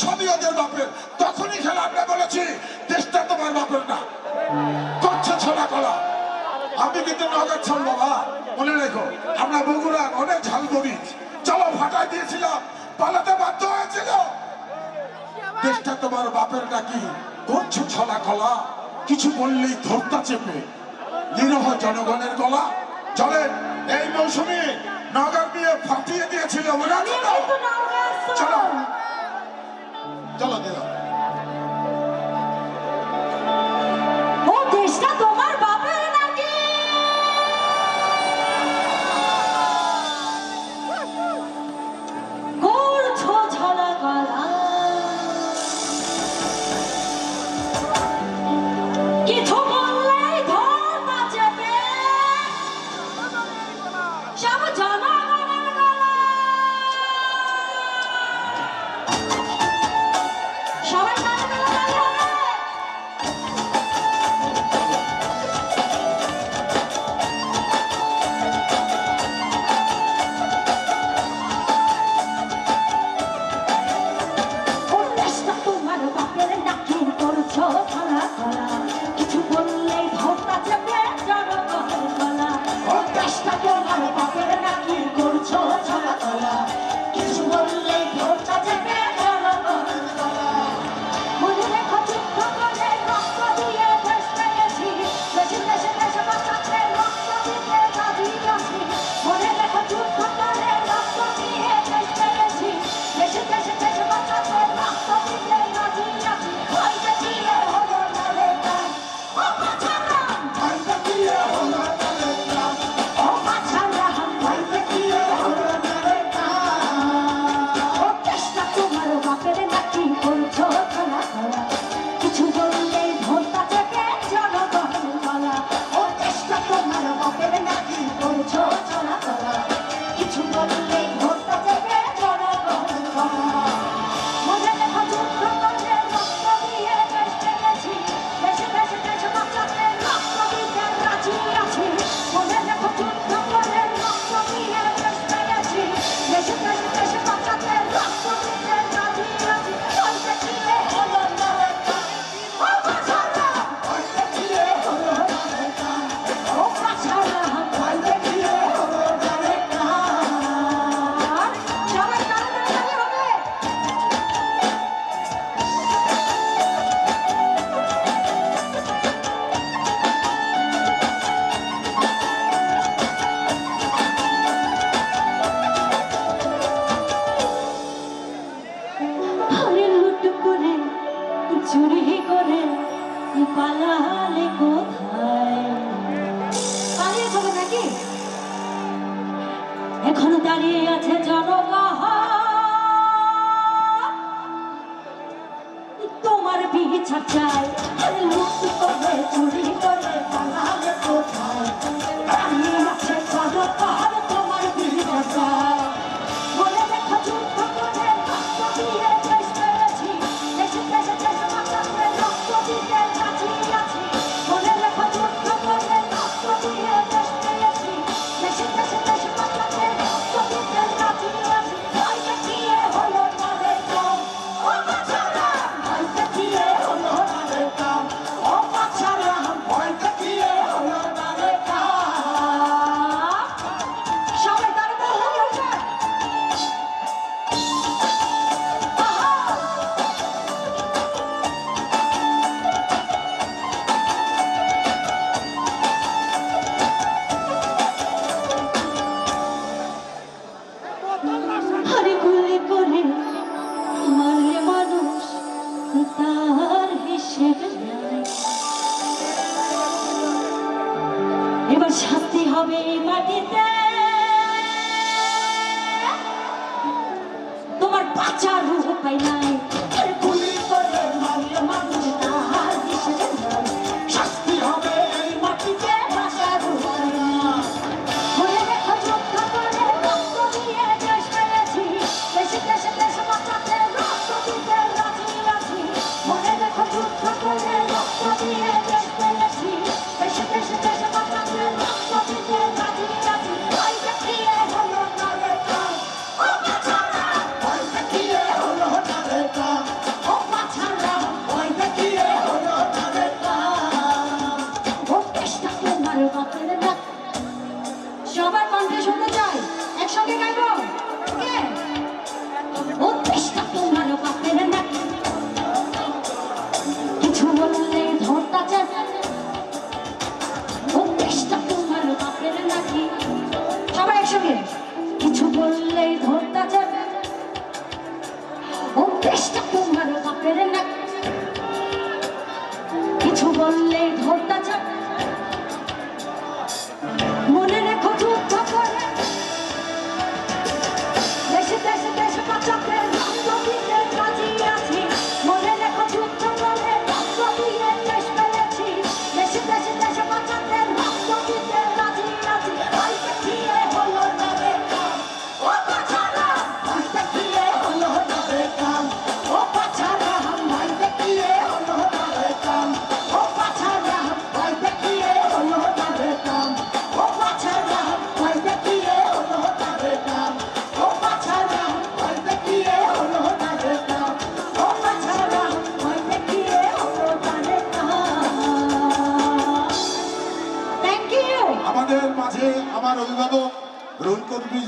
সবই ওদের বাপের। তখনই খেলা আমরা বলেছি দেশটা তোমার বাপের না। করছে ছড়া কলা। আমি কিন্তু নগর ছাড় বাবা মনে রেখো আমরা বগুড়া অনেক ঝাল করি চলো ফাটাই দিয়েছিলাম। পালাতে বাধ্য হয়েছিল। দেশটা তোমার বাপের নাকি করছ ছলা কলা। কিছু বললেই ধরতা চেপে। নিরহ জনগণের গলা। চলেন এই মৌসুমে নগর নিয়ে ফাটিয়ে দিয়েছিল ওরা। চলো। পালালে কোথায়? এখন দাঁড়িয়ে আছে মুক্তি চুরি হবে মাটিতে। তোমার বাঁচার রূহ পাই নাই। আমার অভিভাবক গ্রহণ করবি